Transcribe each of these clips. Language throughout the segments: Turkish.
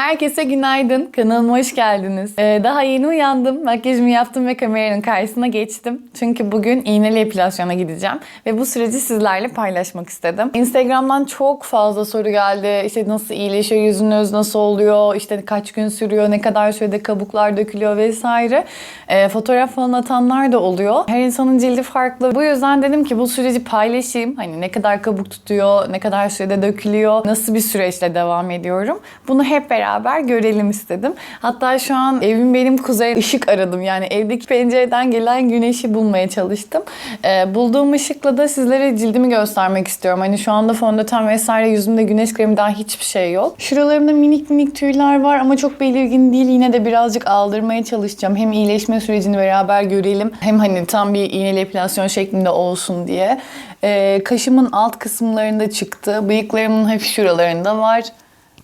Herkese günaydın. Kanalıma hoş geldiniz. Ee, daha yeni uyandım. Makyajımı yaptım ve kameranın karşısına geçtim. Çünkü bugün iğneli epilasyona gideceğim. Ve bu süreci sizlerle paylaşmak istedim. Instagram'dan çok fazla soru geldi. İşte nasıl iyileşiyor, yüzünüz nasıl oluyor, işte kaç gün sürüyor, ne kadar sürede kabuklar dökülüyor vesaire. Ee, fotoğraf falan atanlar da oluyor. Her insanın cildi farklı. Bu yüzden dedim ki bu süreci paylaşayım. Hani ne kadar kabuk tutuyor, ne kadar sürede dökülüyor, nasıl bir süreçle devam ediyorum. Bunu hep beraber görelim istedim. Hatta şu an evim benim kuzey ışık aradım. Yani evdeki pencereden gelen güneşi bulmaya çalıştım. Ee, bulduğum ışıkla da sizlere cildimi göstermek istiyorum. Hani şu anda fondöten vesaire yüzümde güneş kremi daha hiçbir şey yok. Şuralarımda minik minik tüyler var ama çok belirgin değil. Yine de birazcık aldırmaya çalışacağım. Hem iyileşme sürecini beraber görelim. Hem hani tam bir iğneli epilasyon şeklinde olsun diye. Ee, kaşımın alt kısımlarında çıktı. Bıyıklarımın hafif şuralarında var.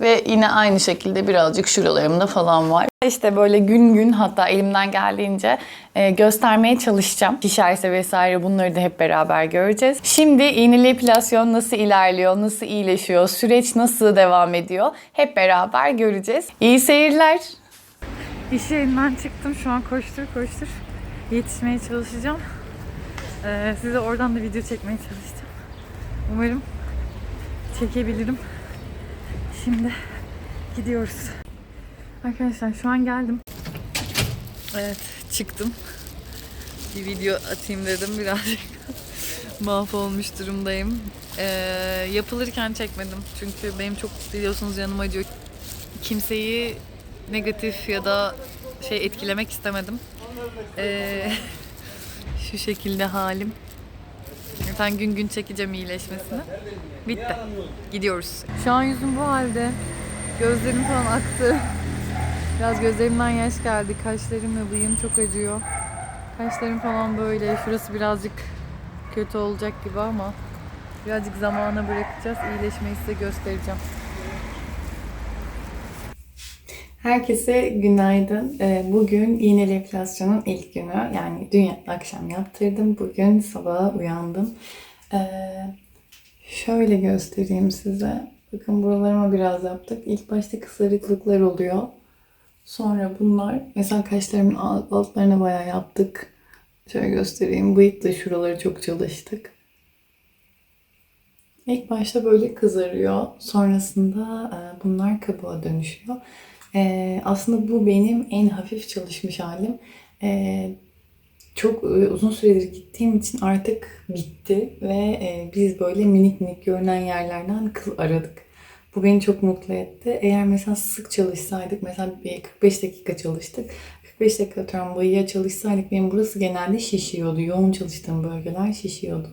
Ve yine aynı şekilde birazcık şuralarımda falan var. İşte böyle gün gün hatta elimden geldiğince e, göstermeye çalışacağım. Şişerse vesaire bunları da hep beraber göreceğiz. Şimdi iğneli epilasyon nasıl ilerliyor, nasıl iyileşiyor, süreç nasıl devam ediyor hep beraber göreceğiz. İyi seyirler. İş yerinden çıktım. Şu an koştur koştur yetişmeye çalışacağım. Ee, size oradan da video çekmeye çalışacağım. Umarım çekebilirim. Şimdi gidiyoruz. Arkadaşlar şu an geldim. Evet çıktım. Bir video atayım dedim birazcık. Mahvolmuş durumdayım. Ee, yapılırken çekmedim. Çünkü benim çok biliyorsunuz yanım acıyor. Kimseyi negatif ya da şey etkilemek istemedim. Ee, şu şekilde halim. Zaten gün gün çekeceğim iyileşmesini. Bitti. Gidiyoruz. Şu an yüzüm bu halde. Gözlerim falan aktı. Biraz gözlerimden yaş geldi. Kaşlarım ve bıyığım çok acıyor. Kaşlarım falan böyle. Şurası birazcık kötü olacak gibi ama birazcık zamana bırakacağız. İyileşmeyi size göstereceğim. Herkese günaydın. Ee, Bugün iğneli epilasyonun ilk günü. Yani dün akşam yaptırdım. Bugün sabaha uyandım. Ee, Şöyle göstereyim size. Bakın buralarıma biraz yaptık. İlk başta kısırıklıklar oluyor. Sonra bunlar, mesela kaşlarımın alt- altlarına bayağı yaptık. Şöyle göstereyim. Bıyık da şuraları çok çalıştık. İlk başta böyle kızarıyor. Sonrasında e, bunlar kabuğa dönüşüyor. E, aslında bu benim en hafif çalışmış halim. E, çok uzun süredir gittiğim için artık bitti ve e, biz böyle minik minik görünen yerlerden kıl aradık. Bu beni çok mutlu etti. Eğer mesela sık çalışsaydık, mesela bir 45 dakika çalıştık. 45 dakika bayıya çalışsaydık benim burası genelde şişiyordu. Yoğun çalıştığım bölgeler şişiyordu.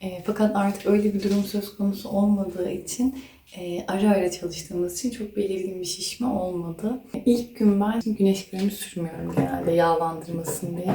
E, fakat artık öyle bir durum söz konusu olmadığı için e, ara ara çalıştığımız için çok belirgin bir şişme olmadı. İlk gün ben güneş kremi sürmüyorum genelde yağlandırmasın diye.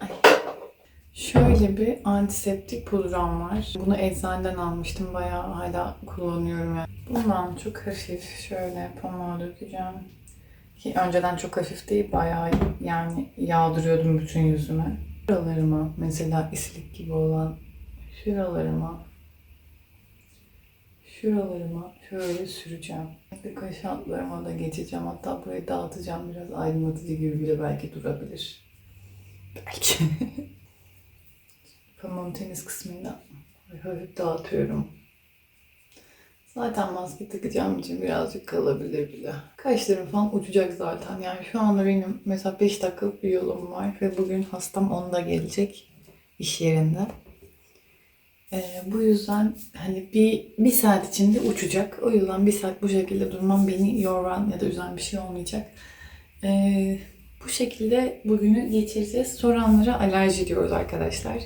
Ay. Şöyle bir antiseptik pudram var. Bunu eczaneden almıştım. Bayağı hala kullanıyorum yani. Bundan çok hafif şöyle pamuğa dökeceğim. Ki önceden çok hafif değil bayağı yani yağdırıyordum bütün yüzüme. Şuralarıma mesela isilik gibi olan şuralarıma şuralarıma şöyle süreceğim. Bir kaş altlarıma da geçeceğim. Hatta burayı dağıtacağım biraz aydınlatıcı gibi bile belki durabilir. Belki. Pamuğun temiz böyle hafif dağıtıyorum. Zaten maske takacağım için birazcık kalabilir bile. Kaşlarım falan uçacak zaten. Yani şu anda benim mesela 5 dakikalık bir yolum var ve bugün hastam 10'da gelecek iş yerinde. Ee, bu yüzden hani bir, bir saat içinde uçacak. O yüzden bir saat bu şekilde durmam beni yoran ya da üzen bir şey olmayacak. Ee, bu şekilde bugünü geçireceğiz. Soranlara alerji diyoruz arkadaşlar.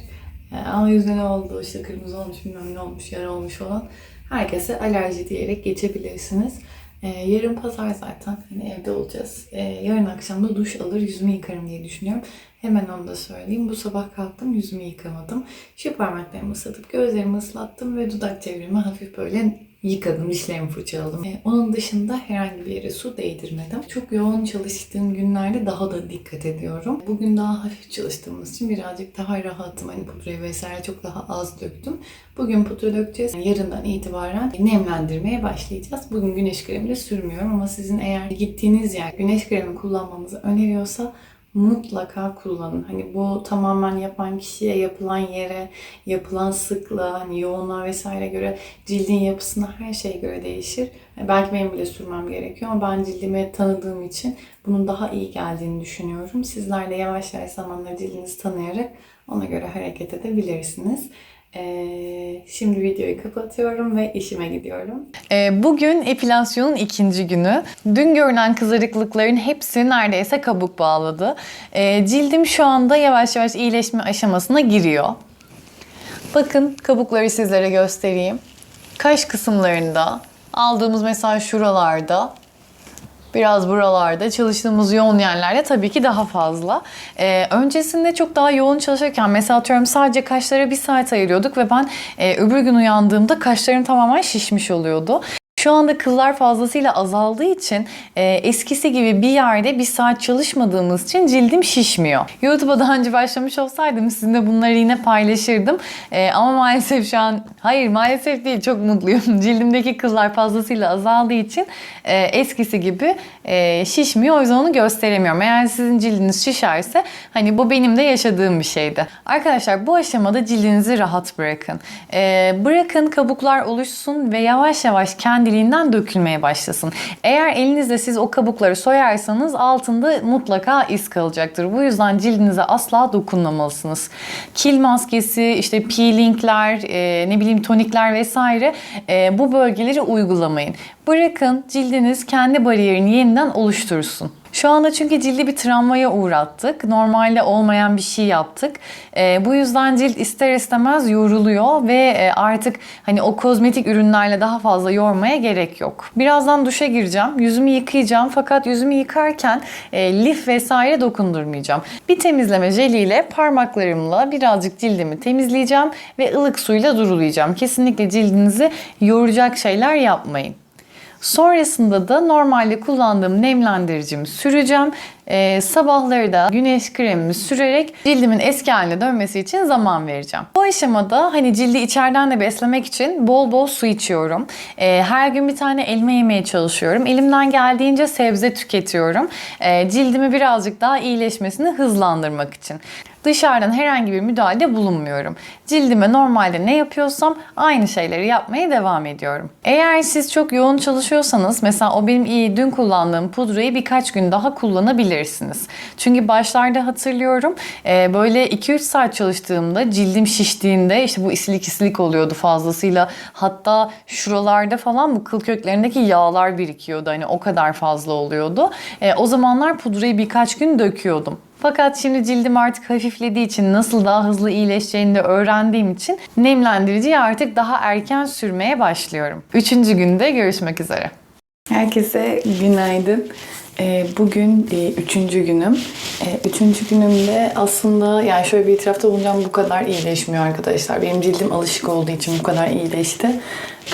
Yani ama yüzde ne oldu, işte kırmızı olmuş, bilmem ne olmuş, yara olmuş falan. Herkese alerji diyerek geçebilirsiniz. Ee, yarın pazar zaten hani evde olacağız. Ee, yarın akşam da duş alır yüzümü yıkarım diye düşünüyorum. Hemen onu da söyleyeyim. Bu sabah kalktım yüzümü yıkamadım. Şu parmaklarımı ıslatıp gözlerimi ıslattım ve dudak çevrimi hafif böyle yıkadım, dişlerimi fırçaladım. E, onun dışında herhangi bir yere su değdirmedim. Çok yoğun çalıştığım günlerde daha da dikkat ediyorum. Bugün daha hafif çalıştığımız için birazcık daha rahatım. Hani pudrayı vesaire çok daha az döktüm. Bugün pudra dökeceğiz. Yarından itibaren nemlendirmeye başlayacağız. Bugün güneş kremi de sürmüyorum ama sizin eğer gittiğiniz yer güneş kremi kullanmanızı öneriyorsa mutlaka kullanın. Hani bu tamamen yapan kişiye, yapılan yere, yapılan sıklığa, hani yoğunluğa vesaire göre cildin yapısına her şeye göre değişir. Yani belki benim bile sürmem gerekiyor ama ben cildimi tanıdığım için bunun daha iyi geldiğini düşünüyorum. Sizler de yavaş yavaş zamanla cildinizi tanıyarak ona göre hareket edebilirsiniz. Ee, şimdi videoyu kapatıyorum ve işime gidiyorum. Ee, bugün epilasyonun ikinci günü. Dün görünen kızarıklıkların hepsi neredeyse kabuk bağladı. Ee, cildim şu anda yavaş yavaş iyileşme aşamasına giriyor. Bakın kabukları sizlere göstereyim. Kaş kısımlarında, aldığımız mesela şuralarda Biraz buralarda çalıştığımız yoğun yerlerde tabii ki daha fazla. Ee, öncesinde çok daha yoğun çalışırken mesela atıyorum sadece kaşlara bir saat ayırıyorduk ve ben e, öbür gün uyandığımda kaşlarım tamamen şişmiş oluyordu. Şu anda kıllar fazlasıyla azaldığı için e, eskisi gibi bir yerde bir saat çalışmadığımız için cildim şişmiyor. YouTube'a daha önce başlamış olsaydım sizinle bunları yine paylaşırdım. E, ama maalesef şu an hayır maalesef değil çok mutluyum. Cildimdeki kıllar fazlasıyla azaldığı için e, eskisi gibi e, şişmiyor. O yüzden onu gösteremiyorum. Eğer sizin cildiniz şişerse hani bu benim de yaşadığım bir şeydi. Arkadaşlar bu aşamada cildinizi rahat bırakın. E, bırakın kabuklar oluşsun ve yavaş yavaş kendiliğinden dökülmeye başlasın. Eğer elinizle siz o kabukları soyarsanız altında mutlaka iz kalacaktır. Bu yüzden cildinize asla dokunmamalısınız. Kil maskesi, işte peelingler, e, ne bileyim tonikler vesaire e, bu bölgeleri uygulamayın. Bırakın cildiniz kendi bariyerini yeniden oluştursun. Şu anda çünkü cildi bir travmaya uğrattık. Normalde olmayan bir şey yaptık. E, bu yüzden cilt ister istemez yoruluyor ve e, artık hani o kozmetik ürünlerle daha fazla yormaya gerek yok. Birazdan duşa gireceğim. Yüzümü yıkayacağım fakat yüzümü yıkarken e, lif vesaire dokundurmayacağım. Bir temizleme jeliyle parmaklarımla birazcık cildimi temizleyeceğim ve ılık suyla durulayacağım. Kesinlikle cildinizi yoracak şeyler yapmayın. Sonrasında da normalde kullandığım nemlendiricimi süreceğim. Ee, sabahları da güneş kremimi sürerek cildimin eski haline dönmesi için zaman vereceğim. Bu aşamada hani cildi içeriden de beslemek için bol bol su içiyorum. Ee, her gün bir tane elma yemeye çalışıyorum. Elimden geldiğince sebze tüketiyorum. Ee, cildimi birazcık daha iyileşmesini hızlandırmak için. Dışarıdan herhangi bir müdahale bulunmuyorum. Cildime normalde ne yapıyorsam aynı şeyleri yapmaya devam ediyorum. Eğer siz çok yoğun çalışıyorsanız mesela o benim iyi dün kullandığım pudrayı birkaç gün daha kullanabilirsiniz. Çünkü başlarda hatırlıyorum e, böyle 2-3 saat çalıştığımda cildim şiştiğinde işte bu isilik isilik oluyordu fazlasıyla. Hatta şuralarda falan bu kıl köklerindeki yağlar birikiyordu. Hani o kadar fazla oluyordu. E, o zamanlar pudrayı birkaç gün döküyordum. Fakat şimdi cildim artık hafiflediği için nasıl daha hızlı iyileşeceğini de öğrendiğim için nemlendiriciyi artık daha erken sürmeye başlıyorum. Üçüncü günde görüşmek üzere. Herkese günaydın. Ee, Bugün üçüncü günüm. Ee, Üçüncü günümde aslında yani şöyle bir itirafta bulunacağım bu kadar iyileşmiyor arkadaşlar. Benim cildim alışık olduğu için bu kadar iyileşti.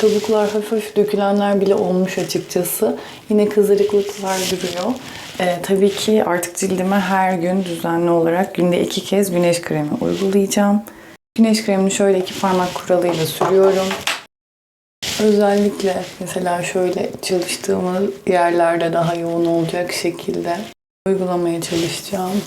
Kabuklar hafif hafif dökülenler bile olmuş açıkçası. Yine kızarıklıklar duruyor. Ee, tabii ki artık cildime her gün düzenli olarak günde iki kez güneş kremi uygulayacağım. Güneş kremini şöyle iki parmak kuralıyla sürüyorum. Özellikle mesela şöyle çalıştığımız yerlerde daha yoğun olacak şekilde uygulamaya çalışacağım.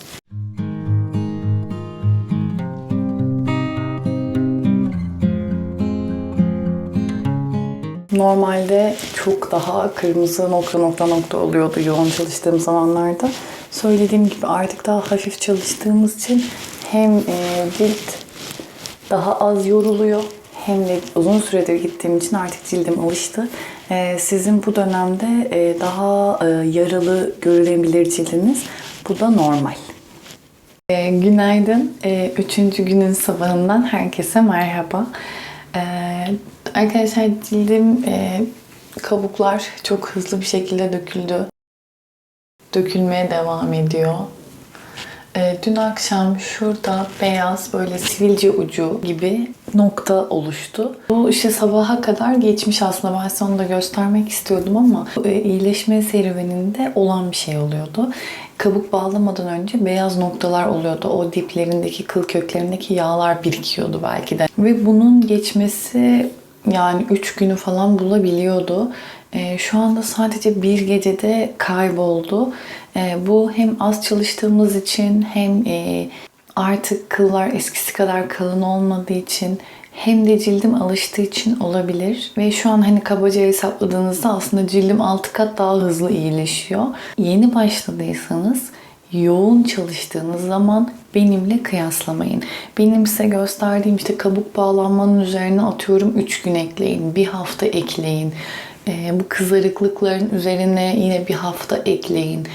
Normalde çok daha kırmızı nokta nokta nokta oluyordu yoğun çalıştığım zamanlarda. Söylediğim gibi artık daha hafif çalıştığımız için hem e, cilt daha az yoruluyor hem de uzun süredir gittiğim için artık cildim alıştı. E, sizin bu dönemde e, daha e, yaralı görülebilir cildiniz. Bu da normal. E, günaydın. E, üçüncü günün sabahından herkese merhaba. E, arkadaşlar cildim e, kabuklar çok hızlı bir şekilde döküldü. Dökülmeye devam ediyor. Ee, dün akşam şurada beyaz böyle sivilce ucu gibi nokta oluştu. Bu işte sabaha kadar geçmiş aslında. Ben size onu da göstermek istiyordum ama e, iyileşme serüveninde olan bir şey oluyordu. Kabuk bağlamadan önce beyaz noktalar oluyordu. O diplerindeki, kıl köklerindeki yağlar birikiyordu belki de. Ve bunun geçmesi yani 3 günü falan bulabiliyordu. Ee, şu anda sadece bir gecede kayboldu. Ee, bu hem az çalıştığımız için hem e, artık kıllar eskisi kadar kalın olmadığı için hem de cildim alıştığı için olabilir. Ve şu an hani kabaca hesapladığınızda aslında cildim 6 kat daha hızlı iyileşiyor. Yeni başladıysanız yoğun çalıştığınız zaman benimle kıyaslamayın. Benim size gösterdiğim işte kabuk bağlanmanın üzerine atıyorum 3 gün ekleyin, bir hafta ekleyin. Ee, bu kızarıklıkların üzerine yine bir hafta ekleyin.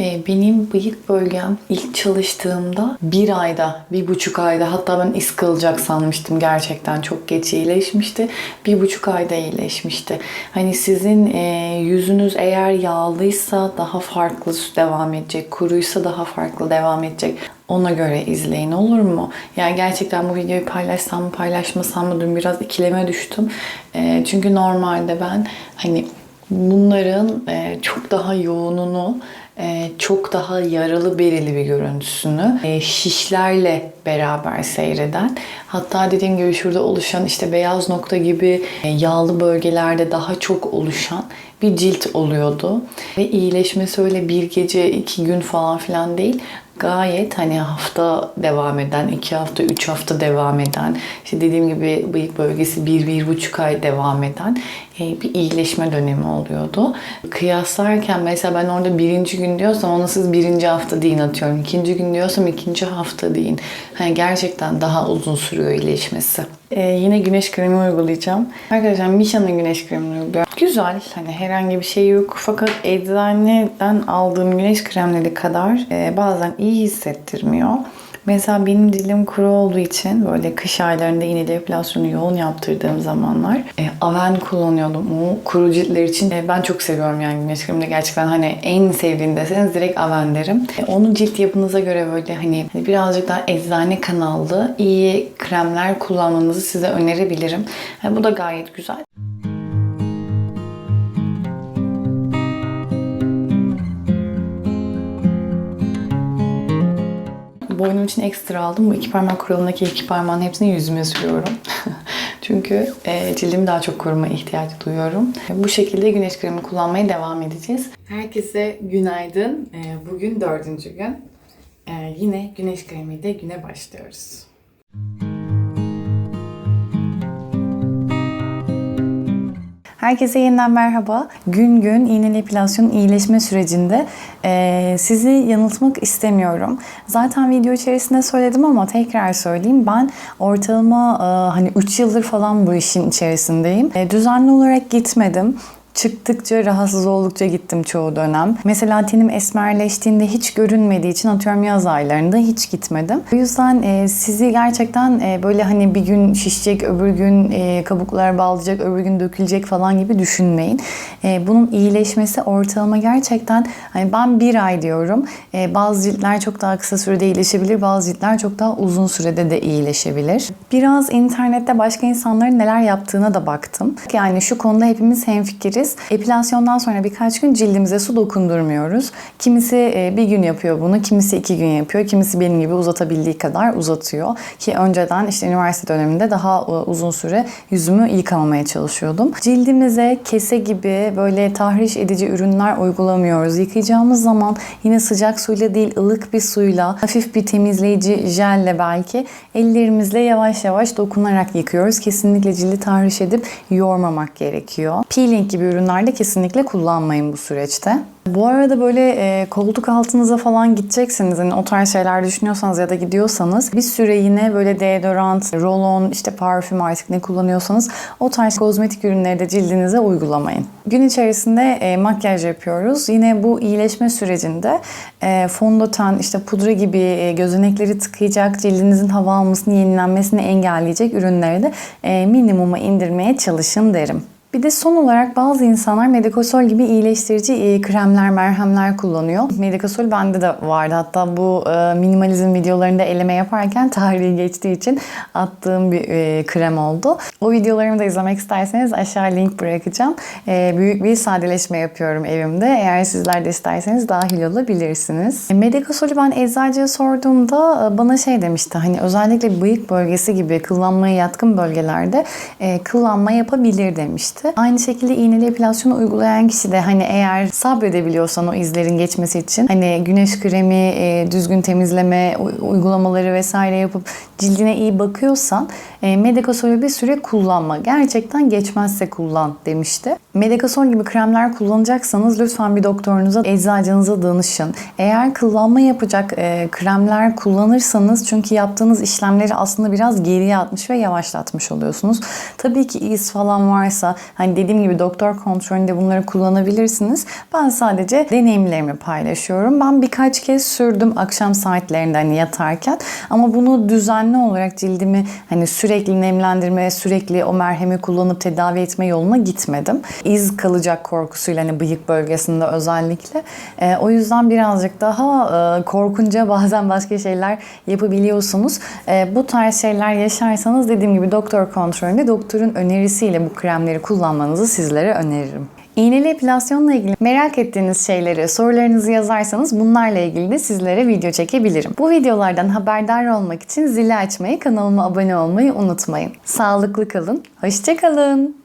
Ee, benim bıyık bölgem ilk çalıştığımda bir ayda, bir buçuk ayda hatta ben iz kalacak sanmıştım gerçekten çok geç iyileşmişti. Bir buçuk ayda iyileşmişti. Hani sizin e, yüzünüz eğer yağlıysa daha farklı devam edecek, kuruysa daha farklı devam edecek. Ona göre izleyin olur mu? Yani gerçekten bu videoyu paylaşsam mı paylaşmasam mı dün biraz ikileme düştüm. E, çünkü normalde ben hani bunların e, çok daha yoğununu çok daha yaralı berili bir görüntüsünü e, şişlerle beraber seyreden hatta dediğim gibi şurada oluşan işte beyaz nokta gibi e, yağlı bölgelerde daha çok oluşan bir cilt oluyordu. Ve iyileşmesi öyle bir gece iki gün falan filan değil gayet hani hafta devam eden, iki hafta, üç hafta devam eden, işte dediğim gibi bıyık bölgesi bir, bir buçuk ay devam eden e, bir iyileşme dönemi oluyordu. Kıyaslarken mesela ben orada birinci gün diyorsam ona siz birinci hafta deyin atıyorum. İkinci gün diyorsam ikinci hafta deyin. Hani gerçekten daha uzun sürüyor iyileşmesi. Ee, yine güneş kremi uygulayacağım. Arkadaşlar Misha'nın güneş kremini uyguluyorum. Güzel. Hani herhangi bir şey yok. Fakat eczaneden aldığım güneş kremleri kadar e, bazen iyi hissettirmiyor. Mesela benim dilim kuru olduğu için böyle kış aylarında iğne depilasyonu yoğun yaptırdığım zamanlar e, Aven kullanıyordum. O kuru ciltler için e, ben çok seviyorum yani güneş kremini gerçekten hani en sevdiğim deseniz direkt Aven derim. E, onu cilt yapınıza göre böyle hani birazcık daha eczane kanallı iyi kremler kullanmanızı size önerebilirim. E, bu da gayet güzel. Boynum için ekstra aldım. Bu iki parmak kuralındaki iki parmağın hepsini yüzüme sürüyorum. Çünkü e, cildimi daha çok koruma ihtiyacı duyuyorum. Bu şekilde güneş kremi kullanmaya devam edeceğiz. Herkese günaydın. E, bugün dördüncü gün. E, yine güneş kremiyle güne başlıyoruz. Herkese yeniden merhaba. Gün gün iğneli epilasyon iyileşme sürecinde e, sizi yanıltmak istemiyorum. Zaten video içerisinde söyledim ama tekrar söyleyeyim. Ben ortalama e, hani 3 yıldır falan bu işin içerisindeyim. E, düzenli olarak gitmedim. Çıktıkça, rahatsız oldukça gittim çoğu dönem. Mesela tenim esmerleştiğinde hiç görünmediği için atıyorum yaz aylarında hiç gitmedim. O yüzden e, sizi gerçekten e, böyle hani bir gün şişecek, öbür gün e, kabuklar bağlayacak, öbür gün dökülecek falan gibi düşünmeyin. E, bunun iyileşmesi ortalama gerçekten hani ben bir ay diyorum. E, bazı ciltler çok daha kısa sürede iyileşebilir, bazı ciltler çok daha uzun sürede de iyileşebilir. Biraz internette başka insanların neler yaptığına da baktım. Yani şu konuda hepimiz hemfikiriz biz epilasyondan sonra birkaç gün cildimize su dokundurmuyoruz. Kimisi e, bir gün yapıyor bunu, kimisi iki gün yapıyor, kimisi benim gibi uzatabildiği kadar uzatıyor. Ki önceden işte üniversite döneminde daha e, uzun süre yüzümü yıkamamaya çalışıyordum. Cildimize kese gibi böyle tahriş edici ürünler uygulamıyoruz. Yıkayacağımız zaman yine sıcak suyla değil ılık bir suyla, hafif bir temizleyici jelle belki ellerimizle yavaş yavaş dokunarak yıkıyoruz. Kesinlikle cildi tahriş edip yormamak gerekiyor. Peeling gibi ürünlerde kesinlikle kullanmayın bu süreçte. Bu arada böyle e, koltuk altınıza falan gideceksiniz. Hani o tarz şeyler düşünüyorsanız ya da gidiyorsanız bir süre yine böyle deodorant, roll-on, işte parfüm artık ne kullanıyorsanız o tarz kozmetik ürünleri de cildinize uygulamayın. Gün içerisinde e, makyaj yapıyoruz. Yine bu iyileşme sürecinde e, fondöten, işte pudra gibi e, gözenekleri tıkayacak, cildinizin hava almasını, yenilenmesini engelleyecek ürünleri de e, minimuma indirmeye çalışın derim. Bir de son olarak bazı insanlar Medikosol gibi iyileştirici e, kremler, merhemler kullanıyor. Medikosol bende de vardı. Hatta bu e, minimalizm videolarında eleme yaparken tarihi geçtiği için attığım bir e, krem oldu. O videolarımı da izlemek isterseniz aşağı link bırakacağım. Büyük bir sadeleşme yapıyorum evimde. Eğer sizler de isterseniz dahil olabilirsiniz. E, Medikosol'ü ben eczacıya sorduğumda bana şey demişti. Hani özellikle bıyık bölgesi gibi kıllanmaya yatkın bölgelerde e, kıllanma yapabilir demişti. Aynı şekilde iğneli epilasyonu uygulayan kişi de hani eğer sabredebiliyorsan o izlerin geçmesi için hani güneş kremi, e, düzgün temizleme uygulamaları vesaire yapıp cildine iyi bakıyorsan e, Medikasol'ü bir süre kullanma. Gerçekten geçmezse kullan demişti. Medikasol gibi kremler kullanacaksanız lütfen bir doktorunuza, eczacınıza danışın. Eğer kıllanma yapacak e, kremler kullanırsanız çünkü yaptığınız işlemleri aslında biraz geriye atmış ve yavaşlatmış oluyorsunuz. Tabii ki iz falan varsa hani dediğim gibi doktor kontrolünde bunları kullanabilirsiniz. Ben sadece deneyimlerimi paylaşıyorum. Ben birkaç kez sürdüm akşam saatlerinde hani yatarken ama bunu düzenli olarak cildimi hani sürekli nemlendirme, sürekli o merhemi kullanıp tedavi etme yoluna gitmedim. İz kalacak korkusuyla hani bıyık bölgesinde özellikle. Ee, o yüzden birazcık daha e, korkunca bazen başka şeyler yapabiliyorsunuz. Ee, bu tarz şeyler yaşarsanız dediğim gibi doktor kontrolünde doktorun önerisiyle bu kremleri kullanmanızı sizlere öneririm. İğneli epilasyonla ilgili merak ettiğiniz şeyleri, sorularınızı yazarsanız bunlarla ilgili de sizlere video çekebilirim. Bu videolardan haberdar olmak için zili açmayı, kanalıma abone olmayı unutmayın. Sağlıklı kalın, hoşçakalın.